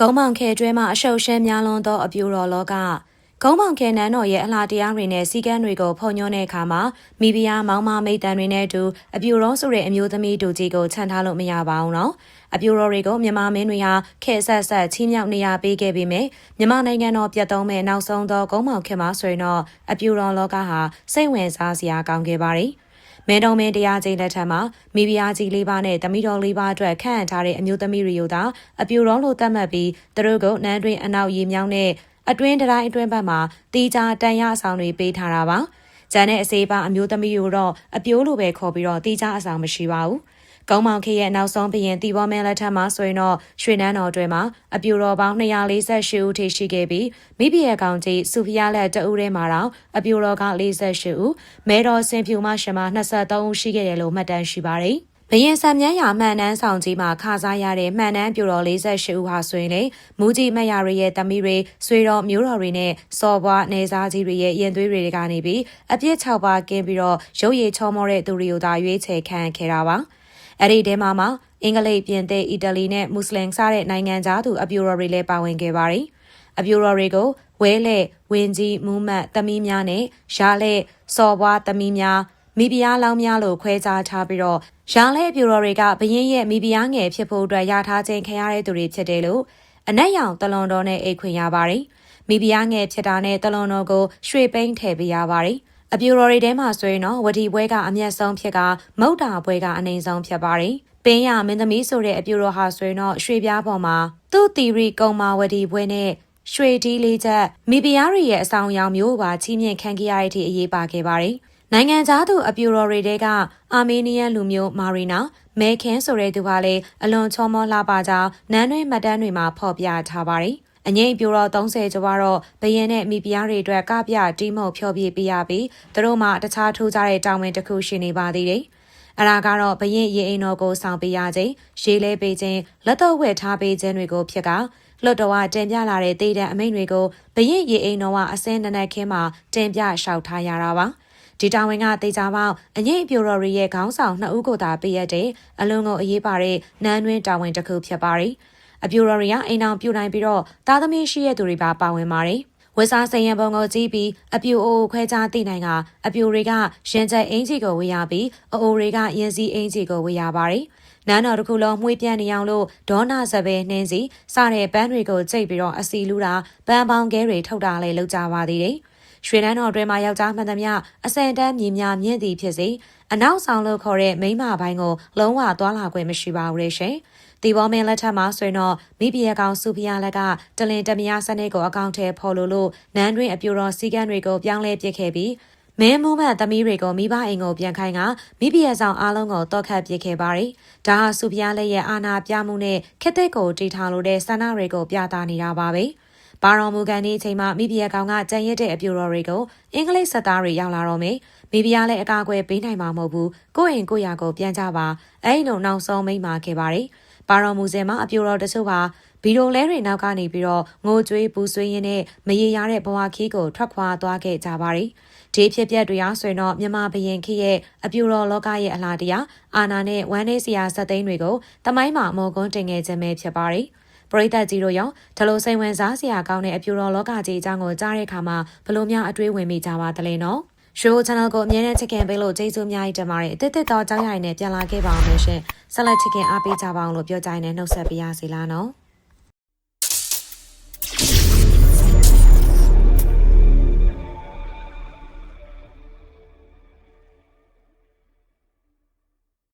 ဂုံးမောင်ခဲကျွဲမှာအရှုပ်ရှဲများလွန်းသောအပြူတော်လောကဂုံးမောင်ခဲနန်းတော်ရဲ့အလားတရားတွေနဲ့စီကံတွေကိုဖုံညွှန်းတဲ့အခါမှာမိဖုရားမောင်မမိတ်တန်တွေနဲ့အတူအပြူတော်ဆိုတဲ့အမျိုးသမီးတူကြီးကိုခြံထားလို့မရပါဘူးနော်အပြူတော်တွေကိုမြန်မာမင်းတွေဟာခဲဆက်ဆက်ချီးမြှောက်နေရပေးခဲ့ပေမဲ့မြန်မာနိုင်ငံတော်ပြတ်သုံးမဲ့နောက်ဆုံးသောဂုံးမောင်ခဲမှာဆိုရင်တော့အပြူတော်လောကဟာစိတ်ဝင်စားစရာကောင်းခဲ့ပါတယ် မဲတော်မင်းတရားကြီးလက်ထက်မှာမိဖုရားကြီးလေးပါးနဲ့တမိတော်လေးပါးအတွက်ခန့်အပ်ထားတဲ့အမျိုးသမီးတွေကိုသာအပြူတော်လို့သတ်မှတ်ပြီးသူတို့ကနန်းတွင်အနောက်ရီမြောင်းနဲ့အတွင်းတိုင်းအတွင်းဘက်မှာတီးကြတန်ရအဆောင်တွေပေးထားတာပါ။ကျန်တဲ့အစေးပါအမျိုးသမီးတို့တော့အပြိုးလိုပဲခေါ်ပြီးတော့တီးကြအဆောင်မရှိပါဘူး။ ကောင်းမောင်ခေရဲ့နောက်ဆုံးဘရင်တီဘောမင်းလက်ထက်မှာဆိုရင်တော့ရွှေနန်းတော်တွေမှာအပြူတော်ပေါင်း248ဦးထိရှိခဲ့ပြီးမိဘရဲ့ကောင်ကြီးစုဖျားလက်တအူးထဲမှာတော့အပြူတော်က48ဦးမဲတော်စင်ဖြူမရှင်မ23ဦးရှိခဲ့တယ်လို့မှတ်တမ်းရှိပါတယ်ဘရင်စံမြန်းရာမှန်နှန်းဆောင်ကြီးမှာခါစားရတဲ့မှန်နှန်းပြူတော်48ဦးဟာဆိုရင်လေမူကြီးမရရရဲ့တမီတွေဆွေတော်မျိုးတော်တွေနဲ့စော်ဘွားနေစားကြီးတွေရဲ့ရင်သွေးတွေကနေပြီးအပြစ်6ပါးကင်းပြီးတော့ရုပ်ရည်ချောမောတဲ့သူတွေကိုသာရွေးချယ်ခံခဲ့တာပါ။ အဲ့ဒီထဲမှာမှအင်္ဂလိပ်ပြင်သစ်အီတလီနဲ့မွတ်စလင်စတဲ့နိုင်ငံသားသူအပြူတော်တွေလည်းပါဝင်ခဲ့ပါတယ်။အပြူတော်တွေကိုဝဲလက်ဝင်းကြီးမူးမတ်သမီးများနဲ့ရာလက်စော်ဘွားသမီးများမိဖုရားလောင်းများလို့ခွဲခြားထားပြီးတော့ရာလက်အပြူတော်တွေကဘရင်ရဲ့မိဖုရားငယ်ဖြစ်ဖို့အတွက်ရထားခြင်းခံရတဲ့သူတွေဖြစ်တယ်လို့အနက်ရောင်တလွန်တော်နဲ့အိတ်ခွင်ရပါတယ်။မိဖုရားငယ်ဖြစ်တာနဲ့တလွန်တော်ကိုရွှေပိန်းထည့်ပေးရပါတယ်။ အပြူတော်တွေထဲမှာဆိုရင်တော့ဝတီပွဲကအမျက်ဆုံးဖြစ်ကမုတ်တာပွဲကအနိုင်ဆုံးဖြစ်ပါတယ်။ပင်းရမင်းသမီးဆိုတဲ့အပြူတော်ဟာဆိုရင်တော့ရွှေပြားပေါ်မှာသူ့တီရီကုံမာဝတီပွဲနဲ့ရွှေတီးလေးချက်မိဖုရားတွေရဲ့အဆောင်အယောင်မျိုးပါချီးမြှင့်ခံခဲ့ရတဲ့အထိအရေးပါခဲ့ပါတယ်။နိုင်ငံသားသူအပြူတော်တွေတဲကအာမေးနီးယန်လူမျိုးမာရီနာမဲခင်ဆိုတဲ့သူဟာလည်းအလွန်ချောမောလှပကြောင်းနန်းတွင်မှတ်တမ်းတွေမှာဖော်ပြထားပါတယ်။ အငိမ့်ပြိုတော့30ကျော်ကတော့ဘရင်နဲ့မိဖုရားတွေအတွက်ကပြတီးမှုတ်ဖျော်ပြပေးရပြီးသူတို့မှတခြားထူးခြားတဲ့တာဝန်တစ်ခုရှိနေပါသေးတယ်။အရာကတော့ဘရင်ရေအိမ်တော်ကိုဆောင်ပေးရခြင်းရေလဲပေးခြင်းလက်တော့ဝက်ထားပေးခြင်းတွေကိုဖြစ်ကလွတ်တော်ကတင်ပြလာတဲ့တေးတဲ့အမိန့်တွေကိုဘရင်ရေအိမ်တော်ကအစင်းနနက်ခင်းမှာတင်ပြလျှောက်ထားရတာပါ။ဒီတာဝန်ကတေချာပေါင်းအငိမ့်ပြိုတော်ရီရဲ့ခေါင်းဆောင်နှစ်ဦးကိုသာပေးရတဲ့အလွန်ကိုအရေးပါတဲ့နန်းတွင်းတာဝန်တစ်ခုဖြစ်ပါတယ်။ အပြူတော်ရီကအိမ်အောင်ပြူနိုင်ပြီးတော့သားသမီးရှိတဲ့သူတွေပါပါဝင်ပါတယ်ဝက်စားစရင်ပုံကိုကြည့်ပြီးအပြူအိုခွဲခြားသိနိုင်ကအပြူတွေကရင်ကျက်အင်ဂျီကိုဝေရပြီးအိုတွေကရင်စည်းအင်ဂျီကိုဝေရပါတယ်နန်းတော်တစ်ခုလုံးမှွေးပြန့်နေအောင်လို့ဒေါနာစပယ်နှင်းစီစတဲ့ပန်းတွေကိုကြိတ်ပြီးတော့အစီလူတာပန်းပေါင်းကဲတွေထုတ်တာလည်းလုပ်ကြပါသေးတယ်ရွှေနန်းတော်တွင်မှယောက်ျားမှန်သမျှအစံတန်းမြင်များမြင့်သည်ဖြစ်စေအနောက်ဆောင်လို့ခေါ်တဲ့မိမပိုင်းကိုလုံးဝသွာလာခွင့်မရှိပါဘူးလေရှင်။ ဒီဘောမင်းလက်ထက်မှာဆိုရင်တော့မိဖုရားကောင်စုဖုရားလက်ကတလင်တမယာစနစ်ကိုအကောင့်ထဲဖော်လို့လို့နန်းတွင်အပြူတော်စီကံတွေကိုပြောင်းလဲပစ်ခဲ့ပြီးမင်းမိုးမတ်သမီးတွေကိုမိဘအိမ်ကိုပြန်ခိုင်းကမိဖုရားဆောင်အားလုံးကိုတောက်ခတ်ပစ်ခဲ့ပါတယ်။ဒါဟာစုဖုရားလက်ရဲ့အာဏာပြမှုနဲ့ခက်တဲ့ကိုတီထားလို့တဲ့ဆန္ဒတွေကိုပြသနေတာပါပဲ။ပါတော်မူကန်ဒီအချိန်မှာမိဖုရားကောင်ကကြံရစ်တဲ့အပြူတော်တွေကိုအင်္ဂလိပ်စက်သားတွေရောက်လာတော့မယ်မိဖုရားလည်းအကာအကွယ်ပေးနိုင်မှာမဟုတ်ဘူးကိုယ့်အိမ်ကိုယ့်ရာကိုပြန်ကြပါအဲ့လိုနောက်ဆုံးမိန့်မာခဲ့ပါတယ် ပါတော်မူစဉ်မှာအပြူတော်တချို့ပါဗီဒီယိုလဲတွေနောက်ကနေပြီးတော့ငိုကြွေးပူဆွေးရင်းနဲ့မရေရတဲ့ဘဝခီးကိုထွက်ခွာသွားခဲ့ကြပါတယ်ဒီဖြစ်ပျက်တွေအားဆိုရင်တော့မြန်မာဘရင်ခေရဲ့အပြူတော်လောကရဲ့အလားတရားအာနာနဲ့ဝမ်းနေစရာစက်သိန်းတွေကိုတမိုင်းမှာမော်ကွန်းတင်ခဲ့ခြင်းပဲဖြစ်ပါတယ်။ပရိသတ်ကြီးတို့ရောဒလိုစိန်ဝင်စားစရာကောင်းတဲ့အပြူတော်လောကကြီးအကြောင်းကိုကြားတဲ့အခါမှာဘလို့များအတွေးဝင်မိကြပါသလဲနော် ရှိုး channel ကိုအမြဲတမ်းချစ်ခင်ပေးလို့ကျေးဇူးအများကြီးတင်ပါတယ်အသစ်သစ်တော့ကြောင်းရိုင်နဲ့ပြန်လာခဲ့ပါအောင်လို့ရှင်ဆက်လက်ချစ်ခင်အားပေးကြပါအောင်လို့ပြောကြရင်လည်းနှုတ်ဆက်ပေးရစီလားနော်